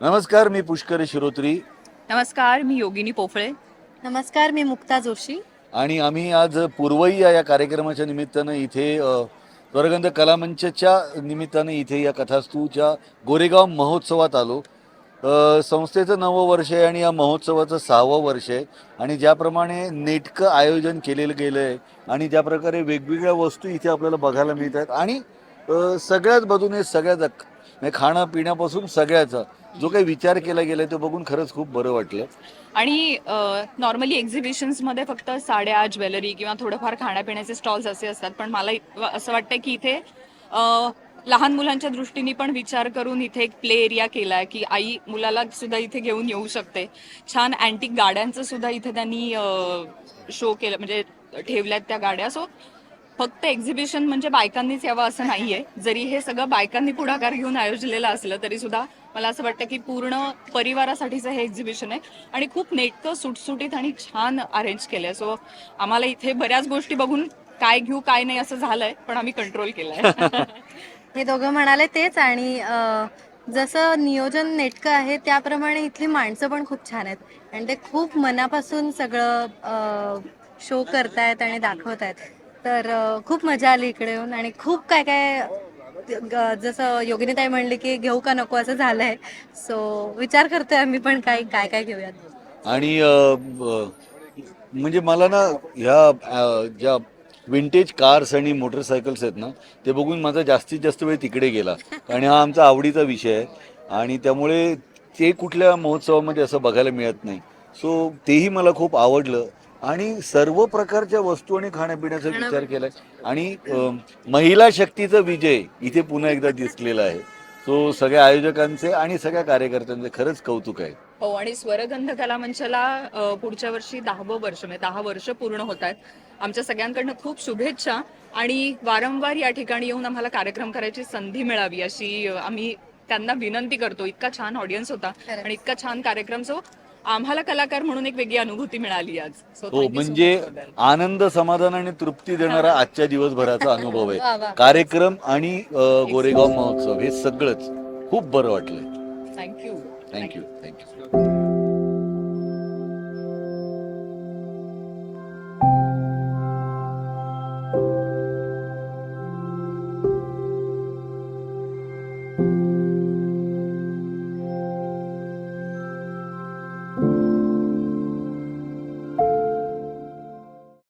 नमस्कार मी पुष्कर शिरोत्री. नमस्कार मी योगिनी पोफळे. नमस्कार मी मुक्ता जोशी. आणि आम्ही आज पूर्वैया या कार्यक्रमाच्या निमित्तानं इथे स्वर्गंध कलामंचच्या निमित्तानं इथे या कथास्तूच्या गोरेगाव महोत्सवात आलो. संस्थेचं नवं वर्ष आहे आणि या महोत्सवाचं सहावं वर्ष आहे. आणि ज्याप्रमाणे नेटकं आयोजन केलेलं गेलं आहे आणि ज्या प्रकारे वेगवेगळ्या वस्तू इथे आपल्याला बघायला मिळत आहेत आणि सगळ्याच बाजूने सगळ्याच म्हणजे खाणं पिण्यापासून सगळ्याचा जो काही विचार केला गेला तो बघून खरंच खूप बरं वाटलं. आणि नॉर्मली एक्झिबिशन्समध्ये फक्त साड्या ज्वेलरी किंवा थोडंफार खाण्यापिण्याचे स्टॉल्स असे असतात. पण मला असं वाटतं की इथे लहान मुलांच्या दृष्टीने पण विचार करून इथे एक प्ले एरिया केलाय की आई मुलाला सुद्धा इथे घेऊन येऊ शकते. छान अँटिक गाड्यांचं सुद्धा इथे त्यांनी शो केलं म्हणजे ठेवल्यात त्या गाड्या. सो फक्त एक्झिबिशन म्हणजे बायकांनीच यावं असं नाहीये. जरी हे सगळं बायकांनी पुढाकार घेऊन आयोजलेलं असलं तरी सुद्धा मला असं वाटतं की पूर्ण परिवारासाठीचं हे एक्झिबिशन आहे. आणि खूप नेटकं सुटसुटीत आणि छान अरेंज केलंय. सो आम्हाला इथे बऱ्याच गोष्टी बघून काय घेऊ काय नाही असं झालंय पण आम्ही कंट्रोल केलंय. हे दोघं म्हणाले तेच आणि जसं नियोजन नेटकं आहे त्याप्रमाणे इथली माणसं पण खूप छान आहेत. आणि ते खूप मनापासून सगळं शो करतायत आणि दाखवतायत. तर खूप मजा आली इकडे येऊन आणि खूप काय काय जसं योगिनीताई म्हणली की घेऊ का नको असं झालंय. सो विचार करतोय आम्ही पण काय काय काय घेऊयात. आणि म्हणजे मला ना ह्या ज्या विंटेज कार्स आणि मोटरसायकल्स आहेत ना ते बघून माझा जास्तीत जास्त वेळ तिकडे गेला. आणि हा आमचा आवडीचा विषय आहे. आणि त्यामुळे ते कुठल्या महोत्सवामध्ये असं बघायला मिळत नाही. सो तेही मला खूप आवडलं. आणि सर्व प्रकारच्या वस्तू आणि खाण्यापिण्याचा विचार केलाय. आणि महिला शक्तीचा विजय इथे पुन्हा एकदा दिसलेला आहे. सो सगळ्या आयोजकांचे आणि सगळ्या कार्यकर्त्यांचे खरंच कौतुक आहे. हो आणि स्वरगंध कला मंचाला पुढच्या वर्षी दहावं वर्ष म्हणजे दहा वर्ष पूर्ण होत आहेत. आमच्या सगळ्यांकडनं खूप शुभेच्छा. आणि वारंवार या ठिकाणी येऊन आम्हाला कार्यक्रम करायची संधी मिळावी अशी आम्ही त्यांना विनंती करतो. इतका छान ऑडियन्स होता. आणि इतका छान कार्यक्रम सो आम्हाला कलाकार म्हणून एक वेगळी अनुभूती मिळाली आज So, हो thank you so म्हणजे much for that. आनंद समाधान आणि तृप्ती देणारा आजच्या दिवसभराचा अनुभव वा, आहे. कार्यक्रम आणि अ, गोरेगाव महोत्सव हे सगळंच खूप बरं वाटलंय Thank you. Thank you thank you